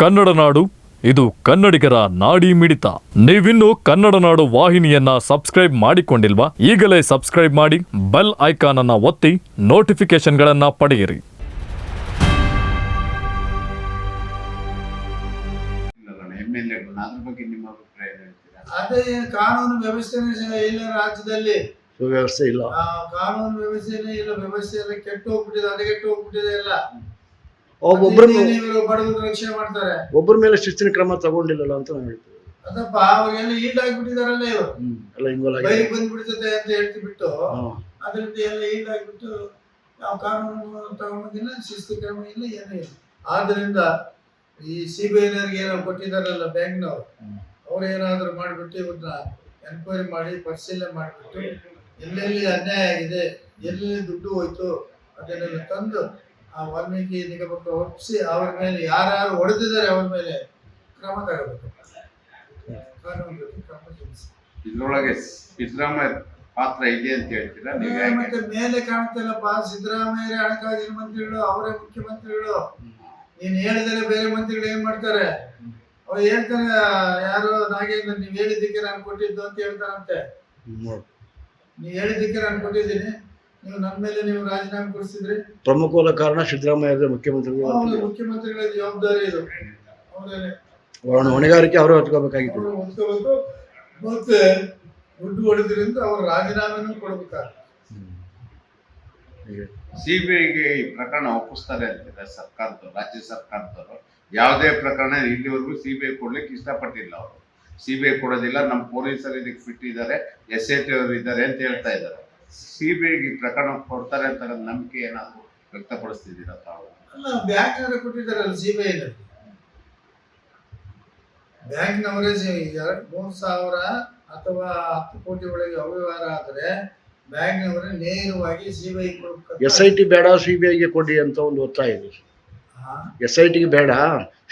ಕನ್ನಡ ನಾಡು ಇದು ಕನ್ನಡಿಗರ ನಾಡಿ ಮಿಡಿತ. ನೀವಿನ್ನು ಕನ್ನಡ ನಾಡು ವಾಹಿನಿಯನ್ನ ಸಬ್ಸ್ಕ್ರೈಬ್ ಮಾಡಿಕೊಂಡಿಲ್ವಾ? ಈಗಲೇ ಸಬ್ಸ್ಕ್ರೈಬ್ ಮಾಡಿ ಬೆಲ್ ಐಕಾನ್ ಅನ್ನ ಒತ್ತಿ ನೋಟಿಫಿಕೇಶನ್ಗಳನ್ನ ಪಡೆಯಿರಿ. ಅದೇ ಕಾನೂನು ವ್ಯವಸ್ಥೆನೇ ಇಲ್ಲ ರಾಜ್ಯದಲ್ಲಿ. ಸುವ್ಯವಸ್ಥೆ ಇಲ್ಲ. ಕಾನೂನು ವ್ಯವಸ್ಥೆನೇ ಇಲ್ಲ ವ್ಯವಸ್ಥೆ ಎಲ್ಲ ಕೆಟ್ಟು ಹೋಗ್ಬಿಟ್ಟಿದೆ ಅದಗೆಟ್ಟು ಹೋಗ್ಬಿಟ್ಟಿದೆ ಎಲ್ಲ. ಇವರು ರಕ್ಷಣೆ ಮಾಡ್ತಾರೆ. ಒಬ್ಬರ ಮೇಲೆ ಶಿಸ್ತಿನ ಕ್ರಮ ತಗೊಂಡಿಲ್ಲಲ್ಲ ಅಂತ ನಾನು ಹೇಳ್ತೀವಿ. ಅದಪ್ಪ ಅವ್ರಿಗೆಲ್ಲ ಈಡ್ ಆಗಿಬಿಟ್ಟಿದಾರಲ್ಲ ಇವರು. ಎಲ್ಲ ಇನ್ವಾಲ್ವ್ ಆಗಿದೆ. ಬೈಲಿಗೆ ಬಂದ್ಬಿಡ್ತದೆ ಅಂತ ಹೇಳ್ತಿಬಿಟ್ಟು. ಅದರಿಂದ ಎಲ್ಲ ಈಡ್ ಆಗ್ಬಿಟ್ಟು ಯಾವ ಕಾನೂನು ತಗೊಂಡಿಲ್ಲ ಶಿಸ್ತು ಕ್ರಮ ಇಲ್ಲ ಏನೂ ಇಲ್ಲ. ಆದ್ರಿಂದ ಈ ಸಿ ಬಿ ಐನವ್ರಿಗೆ ಏನೋ ಕೊಟ್ಟಿದಾರಲ್ಲ ಬ್ಯಾಂಕ್ನವ್ರು. ಅವ್ರು ಏನಾದರೂ ಮಾಡಿಬಿಟ್ಟು ಇವನ್ನ ಎನ್ಕ್ವೈರಿ ಮಾಡಿ ಪರಿಶೀಲನೆ ಮಾಡಿಬಿಟ್ಟು ಎಲ್ಲೆಲ್ಲಿ ಅನ್ಯಾಯ ಆಗಿದೆ ಎಲ್ಲೆಲ್ಲಿ ದುಡ್ಡು ಹೋಯ್ತು ಅದನ್ನೆಲ್ಲ ತಂದು ಆ ವಾಲ್ಮೀಕಿ ನಿಗಮಕ್ಕೆ ಒಪ್ಪಿಸಿ ಅವ್ರ ಮೇಲೆ ಯಾರ್ಯಾರು ಹೊಡೆದಿದ್ದಾರೆ ಅವ್ರ ಮೇಲೆ ಕ್ರಮ ತಗೋಬೇಕು ಕಾನೂನು ಜೊತೆ ಕ್ರಮ. ಇದ್ರೊಳಗೆ ಸಿದ್ದರಾಮಯ್ಯ ಪಾತ್ರ ಇದೆ ಅಂತ ಹೇಳ್ತೀರಾ? ಮತ್ತೆ ಮೇಲೆ ಕಾಣ್ತಿಲ್ಲಪ್ಪ ಸಿದ್ದರಾಮಯ್ಯ ಹಣಕಾಸಿನ ಮಂತ್ರಿಗಳು ಅವರೇ ಮುಖ್ಯಮಂತ್ರಿಗಳು. ನೀನ್ ಹೇಳಿದರೆ ಬೇರೆ ಮಂತ್ರಿಗಳು ಏನ್ ಮಾಡ್ತಾರೆ? ಅವ್ರು ಹೇಳ್ತಾರೆ ಯಾರು ನಾಗೇಂದ್ರ ನೀವ್ ಹೇಳಿದ್ದಕ್ಕೆ ನಾನು ಕೊಟ್ಟಿದ್ದು ಅಂತ ಹೇಳ್ತಾರಂತೆ. ನೀ. ನೀವ್ ಹೇಳಿದ್ದಕ್ಕೆ ನಾನು ಕೊಟ್ಟಿದ್ದೀನಿ. ನೀವು ನನ್ನ ಮೇಲೆ ನೀವು ರಾಜೀನಾಮೆ ಕೊಡಿಸಿದ್ರಿ? ಪ್ರಮುಖವಾದ ಕಾರಣ ಸಿದ್ದರಾಮಯ್ಯ ಮುಖ್ಯಮಂತ್ರಿಗಳು ಅವ್ರು ಮುಖ್ಯಮಂತ್ರಿಗಳ ಜವಾಬ್ದಾರಿ ಇದು. ಹೊಣೆಗಾರಿಕೆ ಅವರೇ ಹೊತ್ಕೋಬೇಕಾಗಿತ್ತು. ಅವರು ಹೊತ್ಕೋಬೇಕು. ಮತ್ತೆ ದುಡ್ಡು ಹೊಡೆದ್ರಿಂದ ಅವರು ರಾಜೀನಾಮೆನೂ ಕೊಡ್ಬೇಕಾಗ್ತದೆ. ಸಿಬಿಐಗೆ ಈ ಪ್ರಕರಣ ಒಪ್ಪಿಸ್ತಾರೆ ಅಂತೀರಾ ಸರ್ಕಾರದವರು ರಾಜ್ಯ ಸರ್ಕಾರದವರು ಯಾವುದೇ ಪ್ರಕರಣ ಇಲ್ಲಿವರೆಗೂ ಸಿಬಿಐ ಕೊಡ್ಲಿಕ್ಕೆ ಇಷ್ಟಪಟ್ಟಿಲ್ಲ ಅವರು. ಸಿಬಿಐ ಕೊಡೋದಿಲ್ಲ ನಮ್ಮ ಪೊಲೀಸರು ಇದಕ್ಕೆ ಫಿಟ್ ಇದ್ದಾರೆ ಎಸ್ ಐ ಟಿ ಅವರು ಇದ್ದಾರೆ ಅಂತ ಹೇಳ್ತಾ ಇದ್ದಾರೆ. ಸಿಬಿಐಗೆ ಐಗೆ ಪ್ರಕರಣ ಕೊಡ್ತಾರೆ ಅಂತ ನಂಬಿಕೆ ಏನಾದರೂ ವ್ಯಕ್ತಪಡಿಸ್ತಿದ್ದೀರಾ ತಾವು? ಅಲ್ಲ ಬ್ಯಾಂಕ್ನವರೇ ಕೊಟ್ಟಿದ್ದಾರಲ್ಲ ಸಿ ಬಿ ಐನಲ್ಲಿ ಬ್ಯಾಂಕ್ನವರೇ ಮೂರು ಸಾವಿರ ಅಥವಾ ಹತ್ತು ಕೋಟಿ ಒಳಗೆ ಅವ್ಯವಹಾರ ಆದರೆ ಬ್ಯಾಂಕ್ನವರೇ ನೇರವಾಗಿ C B I S I T ಬೇಡ ಸಿ ಬಿ ಐಗೆ ಕೊಡಿ ಅಂತ ಒಂದು ಒತ್ತಾಯ ಇದೆ. ಎಸ್ ಐ ಟಿಗೆ ಬೇಡ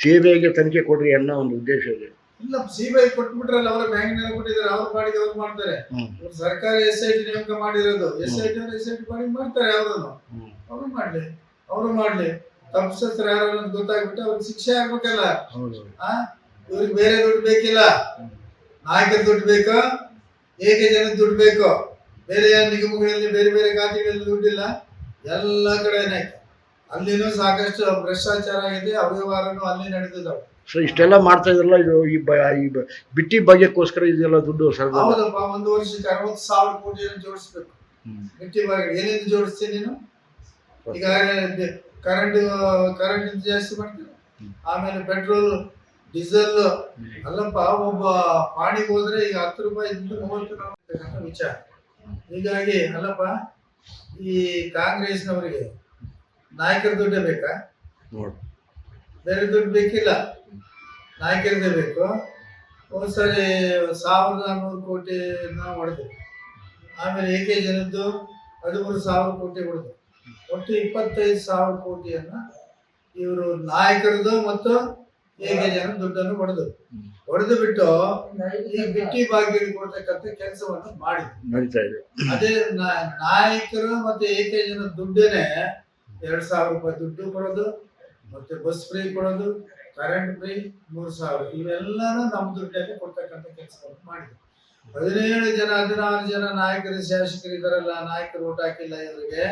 ಸಿ ಬಿ ಐಗೆ ತನಿಖೆ ಕೊಡ್ರಿ ಅನ್ನೋ ಒಂದು ಉದ್ದೇಶ ಇದೆ. ಇಲ್ಲ ಸಿ ಬಿ ಐ ಕೊಟ್ಬಿಟ್ರಲ್ಲ ಅವರ ಬ್ಯಾಂಕ್ನಲ್ಲಿ ಕೊಟ್ಟಿದ್ದಾರೆ ಅವ್ರು ಪಾಡಿಗೆ ಅವ್ರು ಮಾಡ್ತಾರೆ. ಸರ್ಕಾರ ಎಸ್ ಐ ಟಿ ನೇಮಕ ಮಾಡಿರೋದು. ಎಸ್ ಐ ಟಿ ಅಂದ್ರೆ ಎಸ್ ಐ ಟಿ ಪಾಡಿಗೆ ಮಾಡ್ತಾರೆ ಯಾವ್ದನ್ನು ಅವ್ರು ಮಾಡ್ಲಿ ಅವರು ಮಾಡ್ಲಿ. ತಪ್ಪಿಸ್ತಾರೆ ಯಾರು ಗೊತ್ತಾಗ್ಬಿಟ್ಟು ಅವ್ರಿಗೆ ಶಿಕ್ಷೆ ಆಗ್ಬೇಕಲ್ಲ. ಆ? ಇವ್ರಿಗೆ ಬೇರೆ ದುಡ್ಡು ಬೇಕಿಲ್ಲ. ನಾಯಕರ ದುಡ್ಡು ಬೇಕು? ಏಕೆ ಜನ ದುಡ್ಡು ಬೇಕು? ಬೇರೆ ನಿಗಮಗಳಲ್ಲಿ ಬೇರೆ ಬೇರೆ ಖಾತೆಗಳಲ್ಲಿ ದುಡ್ಡಿಲ್ಲ? ಎಲ್ಲ ಕಡೆನೇ. ಅಲ್ಲಿನೂ ಸಾಕಷ್ಟು ಭ್ರಷ್ಟಾಚಾರ ಆಗಿದೆ ಅವ್ಯವಹಾರನೂ ಅಲ್ಲಿ ನಡೆದಿದ್ದಾವೆ. ಸೊ ಇಷ್ಟೆಲ್ಲ ಮಾಡ್ತಾ ಇದ್ರಲ್ಲ ಇದು ಈ ಬ ಈ ಬ- ಬಿಟ್ಟಿ ಭಾಗ್ಯಕ್ಕೋಸ್ಕರ ಇದೆಲ್ಲ ದುಡ್ಡು ಸರ್ ಹೌದಪ್ಪ ಒಂದು ವರ್ಷಕ್ಕೆ ಅರವತ್ತು ಸಾವಿರ ಕೋಟಿಯನ್ನು ಜೋಡಿಸ್ಬೇಕು. ಬಿಟ್ಟಿ ಬಾಗಿ ಏನೇನು ಜೋಡಿಸ್ತೀನಿ ನೀನು? ಈಗ ಕರೆಂಟ್ ಕರೆಂಟ್ ಜಾಸ್ತಿ ಮಾಡ್ತೀನಿ ಆಮೇಲೆ ಪೆಟ್ರೋಲ್ ಡೀಸೆಲ್ ಅಲ್ಲಪ್ಪ ಒಬ್ಬ ಪಾಣಿಗೆ ಹೋದ್ರೆ ಈಗ ಹತ್ತು ರೂಪಾಯಿ ಇದ್ದು ಮೂವತ್ತು ರೂಪಾಯಿ ವಿಚಾರ. ಹೀಗಾಗಿ ಅಲ್ಲಪ್ಪ ಈ ಕಾಂಗ್ರೆಸ್ನವರಿಗೆ ನಾಯಕರ ದುಡ್ಡೇ ಬೇಕಾ? ನೋಡು. ಬೇರೆ ದುಡ್ಡು ಬೇಕಿಲ್ಲ. ನಾಯಕರಿಗೆ ಬೇಕು. ಒಂದ್ಸರಿ ಸಾವಿರದ ನೂರು ನಾವು ಹೊಡೆದು. ಆಮೇಲೆ ಏಕೆ ಜನದ್ದು ಹದಿಮೂರು ಸಾವಿರ ಕೋಟಿ ಹೊಡೆದು. ಒಟ್ಟು ಇಪ್ಪತ್ತೈದು ಸಾವಿರ ಕೋಟಿಯನ್ನು ಇವರು ನಾಯಕರದು ಮತ್ತು ಏಕೆ ಜನ ದುಡ್ಡನ್ನು ಹೊಡೆದು. ಹೊಡೆದು ಬಿಟ್ಟು ಈ ಬಿಟ್ಟಿ ಭಾಗ್ಯ ಕೊಡ್ತಕ್ಕಂಥ ಕೆಲಸವನ್ನು ಮಾಡಿದ್ರು. ಇದೆ. ಅದೇ ನಾಯಕರು ಮತ್ತೆ ಏಕೆ ಜನ ದುಡ್ಡೇನೆ ಎರಡ್ ಸಾವಿರ ರೂಪಾಯಿ ದುಡ್ಡು ಕೊಡೋದು ಮತ್ತೆ ಬಸ್ ಫ್ರೀ ಕೊಡೋದು ಕರೆಂಟ್ ಫ್ರೀ ಮೂರು ಸಾವಿರ. ಇವೆಲ್ಲನೂ ನಮ್ಮ ದುಡ್ಡಲ್ಲಿ ಕೊಡ್ತಕ್ಕಂಥ ಕೆಲಸವನ್ನು ಮಾಡಿದ್ರು. ಹದಿನೇಳು ಜನ, ಹದಿನಾರು ಜನ ನಾಯಕರು, ಶಾಸಕರು ಇದರಲ್ಲ ನಾಯಕರು ಓಟ್ ಹಾಕಿಲ್ಲ ಇವರಿಗೆ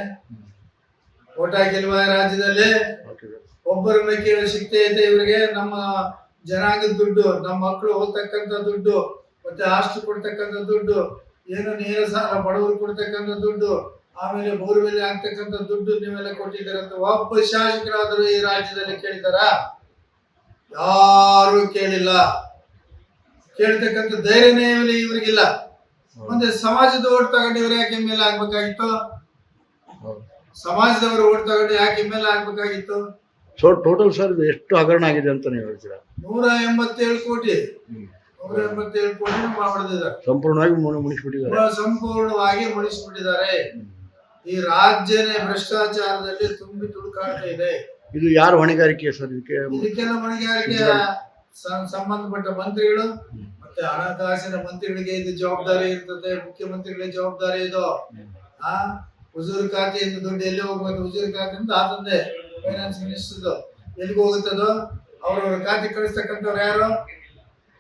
ಓಟ್ ಹಾಕಿಲ್ವಾ ರಾಜ್ಯದಲ್ಲಿ? ಒಬ್ಬರು ಒಬ್ಬರನ್ನ ಕೇಳೋ ಶಕ್ತಿ ಐತೆ ಇವರಿಗೆ. ನಮ್ಮ ಜನಾಂಗದ ದುಡ್ಡು, ನಮ್ಮ ಮಕ್ಕಳು ಓದ್ತಕ್ಕಂಥ ದುಡ್ಡು, ಮತ್ತೆ ಆಸ್ತಿ ಕೊಡ್ತಕ್ಕಂಥ ದುಡ್ಡು, ಏನು ನೇರ ಸಾಲ ಬಡವರು ಕೊಡ್ತಕ್ಕಂಥ ದುಡ್ಡು ಆಮೇಲೆ ಬೋರ್ವೆಲ್ ಆಗ್ತಕ್ಕಂಥ ದುಡ್ಡು ನೀವೆಲ್ಲ ಅಂತ ಒಬ್ಬ ಶಾಸಕರಾದರೂ ಈ ರಾಜ್ಯದಲ್ಲಿ ಕೇಳಿದಾರ ಯಾರು ಕೇಳಿಲ್ಲ. ಕೇಳ್ತಕ್ಕಂಥ ಧೈರ್ಯನೇ ಇವ್ರಿ ಇವ್ರಿಗಿಲ್ಲ. ಮುಂದೆ ಸಮಾಜದ ಓಟ್ ತಗೊಂಡು ಇವ್ರು ಯಾಕೆ ಮೇಲೆ ಆಗ್ಬೇಕಾಗಿತ್ತು. ಸಮಾಜದವರು ಓಟ್ ತಗೊಂಡು ಯಾಕೆ ಮೇಲೆ ಆಗ್ಬೇಕಾಗಿತ್ತು? ಸೊ ಟೋಟಲ್ ಸರ್ ಎಷ್ಟು ಹಗರಣ ಆಗಿದೆ ಅಂತ ನೀವು ಹೇಳ್ತೀರಾ? ನೂರ ಎಂಬತ್ತೇಳು ಕೋಟಿ. ನೂರ ಎಂಬತ್ತೇಳು ಕೋಟಿ ಸಂಪೂರ್ಣವಾಗಿ ಮುಣಿ- ಮುಣಿಸ್ಬಿಟ್ಟಿದ್ದಾರೆ. ಸಂಪೂರ್ಣವಾಗಿ ಮುಳಿಸ್ಬಿಟ್ಟಿದ್ದಾರೆ ಈ ರಾಜ್ಯನೇ ಭ್ರಷ್ಟಾಚಾರದಲ್ಲಿ ತುಂಬಿ ತುಳುಕಾಡ್ತಾ ಇದೆ. ಇದು ಯಾರು ಹೊಣೆಗಾರಿಕೆ ಸರ್? ಇದಕ್ಕೆ ಇದಕ್ಕೆಲ್ಲ ಹೊಣೆಗಾರಿಕೆ ಸಂಬಂಧಪಟ್ಟ ಮಂತ್ರಿಗಳು ಮತ್ತೆ ಹಣಕಾಸಿನ ಮಂತ್ರಿಗಳಿಗೆ ಇದು ಜವಾಬ್ದಾರಿ ಇರ್ತದೆ ಮುಖ್ಯಮಂತ್ರಿಗಳಿಗೆ ಜವಾಬ್ದಾರಿ ಇದು. ಆ? ಹುಜೂರ್ ಖಾತೆಯಿಂದ ದುಡ್ಡು ಎಲ್ಲಿ ಹೋಗ್ಬೇಕು ಹುಜೂರ್ ಖಾತೆಯಿಂದ ಆತಂದೆ ಫೈನಾನ್ಸ್ ಮಿನಿಸ್ಟರ್ದು ಎಲ್ಲಿಗೆ ಹೋಗುತ್ತದೋ? ಅವ್ರವ್ರ ಖಾತೆ ಕಳಿಸ್ತಕ್ಕಂಥವ್ರು ಯಾರು?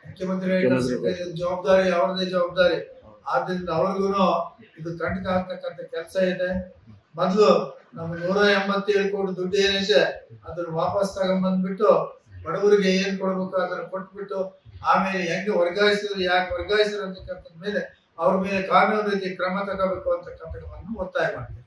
ಮುಖ್ಯಮಂತ್ರಿ ಮುಖ್ಯಮಂತ್ರಿ. ಜವಾಬ್ದಾರಿ ಅವ್ರದೇ ಜವಾಬ್ದಾರಿ. ಆದ್ರಿಂದ ಅವ್ರಿಗೂ ಇದು ಕಂಟಕ ಆಗ್ತಕ್ಕಂಥ ಕೆಲಸ ಇದೆ. ಮೊದಲು ನಮ್ಗೆ ನೂರ ಎಂಬತ್ತೇಳು ಕೋಟಿ ದುಡ್ಡು ಏನಿದೆ, ಅದನ್ನ ವಾಪಸ್ ತಗೊಂಡ್ಬಂದ್ಬಿಟ್ಟು ಬಡವರಿಗೆ ಏನ್ ಕೊಡ್ಬೇಕು ಅದನ್ನ ಕೊಟ್ಬಿಟ್ಟು ಆಮೇಲೆ ಹೆಂಗೆ ವರ್ಗಾಯಿಸಿದ್ರು, ಯಾಕೆ ವರ್ಗಾಯಿಸಿದ್ರು ಅಂತಕ್ಕಂಥದ್ ಮೇಲೆ ಅವ್ರ ಮೇಲೆ ಕಾನೂನು ರೀತಿ ಕ್ರಮ ತಗೋಬೇಕು ಅಂತಕ್ಕಂಥವನ್ನು ಒತ್ತಾಯ ಮಾಡ್ತೀವಿ.